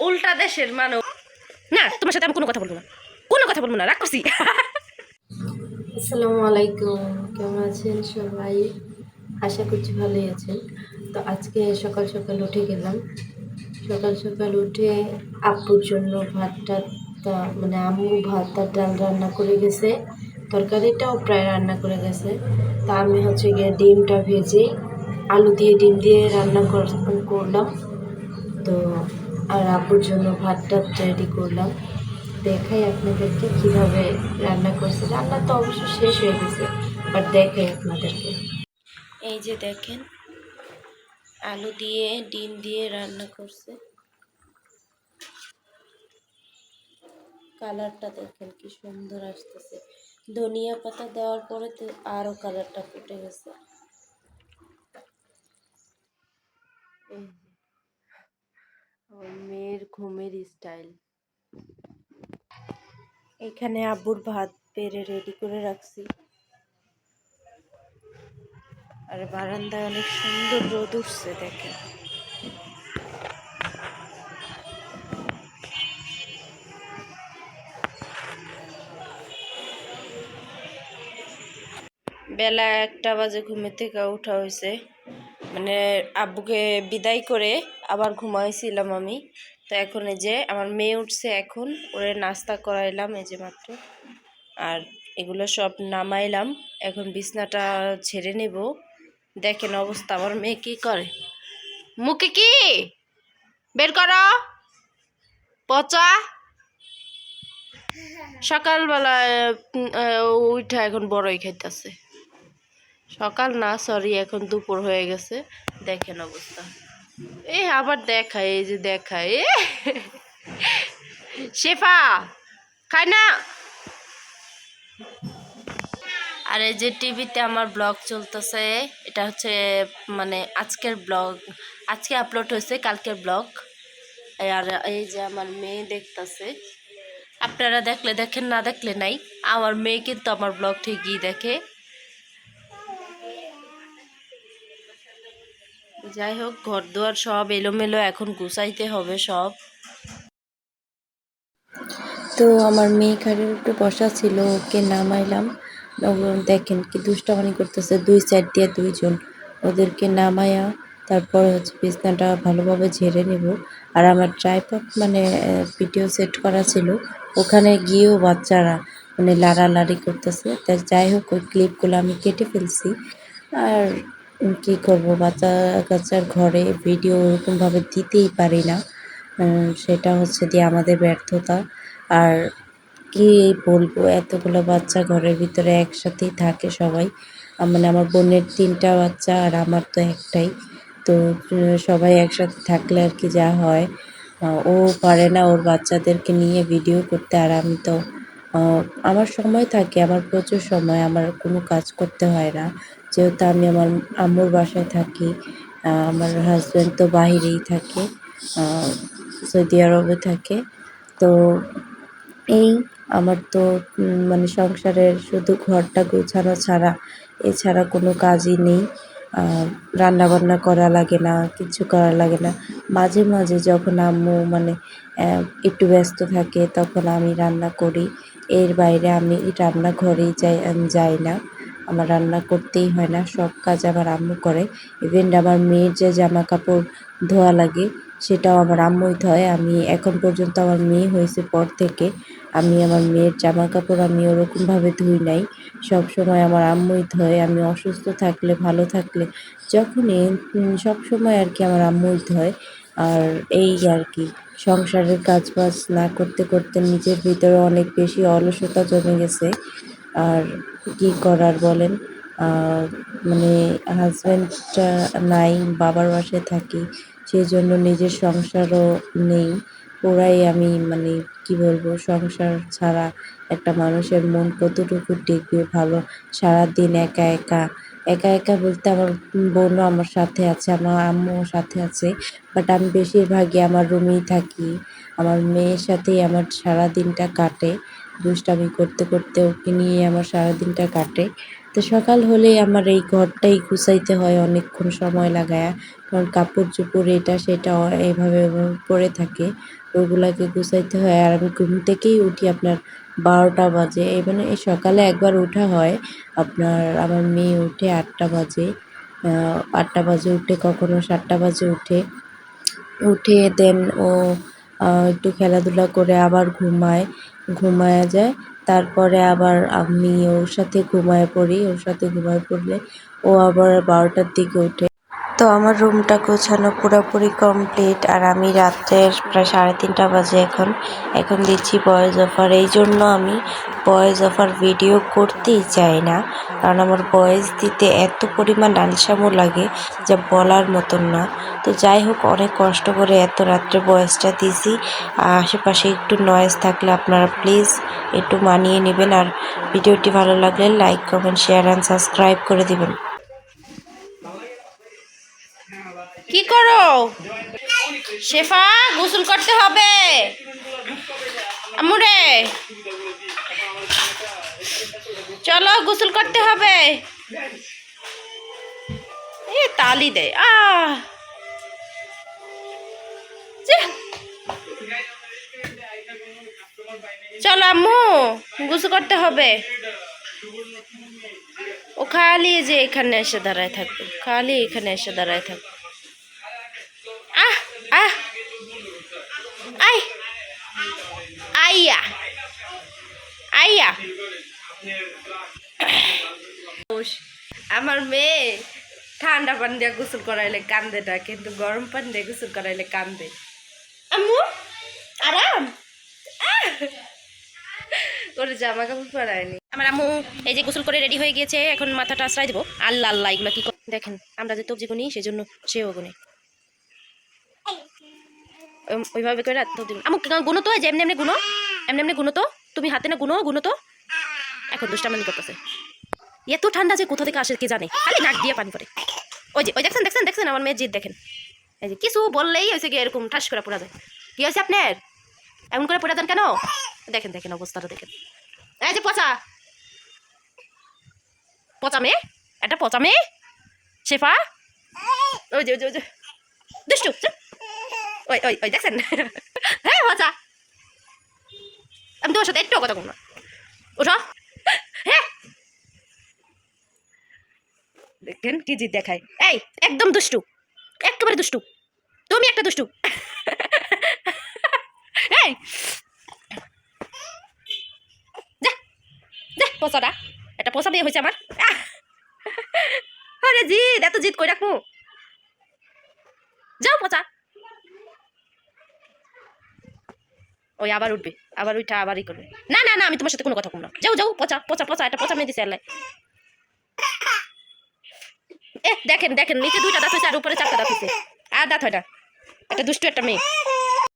উল্টা দেশের মানুষ। না তোমার সাথে আমি কোনো কথা বলব না। কোনো কথা বলব না রাগ করছি। আসসালামু আলাইকুম কেমন আছেন সবাই? আশা করছি ভালোই আছেন। তো আজকে সকাল সকাল উঠে গেলাম। সকাল সকাল উঠে আব্বুর জন্য ভাতটা তা মানে আম্মু ভাত আর ডাল রান্না করে গেছে। তরকারিটাও প্রায় রান্না করে গেছে। তা আমি হচ্ছে গিয়ে ডিমটা ভেজে আলু দিয়ে ডিম দিয়ে রান্না কর- করলাম। তো আর আব্বুর জন্য ভাতটা রেডি করলাম। দেখাই আপনাদেরকে কীভাবে রান্না করছে। রান্না তো অবশ্য শেষ হয়ে গেছে বাট দেখাই আপনাদেরকে। এই যে দেখেন, আলু দিয়ে, ডিম দিয়ে রান্না করছে। কালারটা দেখেন কি সুন্দর আসতেছে। ধনিয়া পাতা দেওয়ার পরে তো আরও কালারটা ফুটে গেছে এই যে, আমার মেয়ের ঘুমের স্টাইল এখানে আব্বুর ভাত পেরে রেডি করে রাখছি। আর বারান্দায় অনেক সুন্দর রোদ উঠছে, দেখেন। বেলা একটা বাজে ঘুমের থেকে ওঠা হয়েছে। মানে আব্বুকে বিদায় করে আবার ঘুমাইছিলাম আমি। তো এখন এই যে আমার মেয়ে উঠছে এখন, ওরে নাস্তা করাইলাম এই যে মাত্র। আর এগুলো সব নামাইলাম, এখন বিছনাটা ছেড়ে নেব। দেখেন অবস্থা, আমার মেয়ে কি করে? মুখে কি? বের করো। পচা। সকালবেলা উঠা এখন বড়ই খাইতেছে। সকাল না সরি এখন দুপুর হয়ে গেছে। দেখেন অবস্থা। এই আবার দেখায় এই যে দেখায় এ। শেফা খায় না। আর এই যে টিভিতে আমার ব্লগ চলতেছে, এটা হচ্ছে মানে আজকের ব্লগ, আজকে আপলোড হয়েছে কালকের ব্লগ। আর এই যে আমার মেয়ে দেখতেছে, আপনারা দেখলে দেখেন, না দেখলে নাই। আমার মেয়ে কিন্তু আমার ব্লগ ঠিকই দেখে। যাই হোক ঘর দুয়ার সব এলোমেলো এখন গুছাইতে হবে সব। তো আমার মেয়ে খাটের উপরে বসা ছিল, ওকে নামাইলাম। দেখেন কি দুষ্টামানি করতেছে, দুই সাইড দিয়ে দুইজন। ওদেরকে নামায়া তারপর হচ্ছে বিছনাটা ভালোভাবে ঝেড়ে নেব। আর আমার ট্রাইপড মানে ভিডিও সেট করা ছিল, ওখানে গিয়েও বাচ্চারা মানে লাড়ালাড়ি করতেছে। তা যাই হোক, ওই ক্লিপগুলো আমি কেটে ফেলছি। আর কি করব? বাচ্চা কাচ্চার ঘরে ভিডিও ওরকমভাবে দিতেই পারি না। সেটা হচ্ছে দিয়ে আমাদের ব্যর্থতা। আর কি বলব? এতগুলো বাচ্চা ঘরের ভিতরে একসাথেই থাকে সবাই। মানে আমার বোনের তিনটা বাচ্চা আর আমার তো একটাই। তো সবাই একসাথে থাকলে আর কি যা হয়। ও পারে না ওর বাচ্চাদেরকে নিয়ে ভিডিও করতে। আর আমি তো আমার সময় থাকে, আমার প্রচুর সময়, আমার কোনো কাজ করতে হয় না। যেহেতু আমি আমার আম্মুর বাসায় থাকি আমার হাজব্যান্ড তো বাহিরেই থাকে সৌদি আরবে থাকে। তো এই আমার তো মানে সংসারের শুধু ঘরটা গোছানো ছাড়া এছাড়া কোনো কাজই নেই। রান্না বান্না করা লাগে না, কিছু করা লাগে না। মাঝে মাঝে যখন আম্মু মানে একটু ব্যস্ত থাকে, তখন আমি রান্না করি। এর বাইরে আমি রান্নাঘরেই যাই যাই না। আমার রান্না করতেই হয় না, সব কাজ আমার আম্মু করে। ইভেন আমার মেয়ের যে জামা কাপড় ধোয়া লাগে, সেটাও আমার আম্মুই ধোয়। আমি এখন পর্যন্ত আমার মেয়ে হয়েছে পর থেকে। আমি আমার মেয়ের জামা কাপড় আমি ওরকমভাবে ধুই নাই। সব সময় আমার আম্মুই ধোয়। আমি অসুস্থ থাকলে, ভালো থাকলে যখনই সব সময় আর কি আমার আম্মুই ধোয়। আর এই আর কি, সংসারের কাজ বাজ না করতে করতে নিজের ভিতরে অনেক বেশি অলসতা জমে গেছে। আর কি করার বলেন? মানে হাজব্যান্ডটা নাই, বাবার বাসায় থাকি সেই জন্য নিজের সংসারও নেই। পুরাই আমি মানে কি বলব, সংসার ছাড়া একটা মানুষের মন কতটুকু টিকবে ভালো? সারাদিন একা একা একা একা বলতে আমার বোনও আমার সাথে আছে, আমার আম্মুও সাথে আছে বাট আমি বেশিরভাগই আমার রুমেই থাকি। আমার মেয়ের সাথেই আমার সারা দিনটা কাটে। দুষ্টামি করতে করতে ওকে নিয়ে আমার সারাদিনটা কাটে। তো সকাল হলেই আমার এই ঘরটাই গুছাইতে হয় অনেকক্ষণ সময় লাগায়া। কারণ কাপড় চোপড় এটা সেটা এইভাবে এভাবে পরে থাকে, ওগুলাকে গুছাইতে হয়। আর আমি ঘুম থেকেই উঠি আপনার বারোটা বাজে। এই মানে এই সকালে একবার ওঠা হয়। আপনার আমার মেয়ে উঠে আটটা বাজে। আটটা বাজে উঠে, কখনো সাতটা বাজে উঠে। উঠে দেন ও একটু খেলাধুলা করে আবার ঘুমায়। ঘুমায়া যায়। তারপরে আবার আমি ওর সাথে ঘুমায় পড়ি, ওর সাথে ঘুমায় পড়লে ও আবার বারোটার দিকে ওঠে তো আমার রুমটা গোছানো পুরোপুরি কমপ্লিট আর আমি রাত্রের প্রায় সাড়ে তিনটা বাজে এখন। এখন দিচ্ছি বয়েজ অফার এই জন্য আমি বয়েজ অফার ভিডিও করতেই চাই না। কারণ আমার বয়েজ দিতে এত পরিমাণ আলসামো লাগে যা বলার মতন না। তো যাই হোক, অনেক কষ্ট করে এত রাত্রে বয়েসটা দিছি। আশেপাশে একটু নয়েজ থাকলে আপনারা প্লিজ একটু মানিয়ে নেবেন। আর ভিডিওটি ভালো লাগলে like comment share and subscribe করে দিবেন। কি করো? শেফা, গোসল করতে হবে। আমুরে। চলো, গোসল করতে হবে। এ, তালি দে। আ চলো, আম্মু, গোসল করতে হবে। ও খালি যে এখানে এসে দাঁড়ায় থাকবে। খালি এখানে এসে দাঁড়ায় থাকবে। আহ আহ। আই। আইয়া। আইয়া। আমার মেয়ে ঠান্ডা পানি দিয়ে গোসল করাইলে কান্দে না কিন্তু গরম পানি দিয়ে গোসল করাইলে কান্দে। আম্মু আরাম। আহ! ওর জামা কাপড় পরায়নি। আমার আম্মু এই যে গোসল করে রেডি হয়ে গিয়েছে, এখন মাথাটা আশ্রয় দেবো। আল্লাহ আল্লাহ, এগুলো কি দেখেন, আমরা যে তবজি গুনি সেই জন্য সেও গুনে। ওইভাবে করে তো দিন আমু গুনো তো এমনি এমনি গুনো। এমনি এমনি গুনো তো। তুমি হাতে না গুনো গুনো তো। এখন দুষ্টামানি করতেছে। এত ঠান্ডা যে কোথা থেকে আসে কে জানে? খালি নাক দিয়ে পানি পড়ে। ওই যে, ওই দেখছেন দেখছেন দেখছেন আমার মেয়ের জিদ, দেখেন। এই যে, কিছু বললেই হয়েছে গিয়ে এরকম ঠাস করে পড়া যায়। কি হয়েছে আপনার? এমন করে পড়ে দেন কেন? দেখেন দেখেন অবস্থাটা, দেখেন। এই যে পচা। পচা মেয়ে? একটা পচা মেয়ে? শেফা? ওই যে ওই যে দুষ্টু। ওই ওই ওই, দেখছেন? হ্যাঁ পচা। আমি তোমার সাথে একটু কথা বলব না। ওঠো। হ্যাঁ। দেখেন কি জিদ দেখায়। এই, একদম দুষ্টু। একেবারে দুষ্টু। তুমি একটা দুষ্টু। এই যা যা পচাটা। এটা পচা দিয়ে হয়েছে আমার। আরে জিদ, এত জিদ কই রাখব যাও পচা। ওই আবার উঠবে, আবার উঠা আবারই করবে। না না না, আমি তোমার সাথে কোনো কথা না। যাও যাও, পচা পচা পচা এটা পচা মেয়ে দিছে আল্লাহ এ দেখেন দেখেন, নিচে দুইটা দাঁত হয়েছে আর উপরে চারটা দাঁত হয়েছে। আর দাঁত হয় না। একটা দুষ্টু একটা মেয়ে।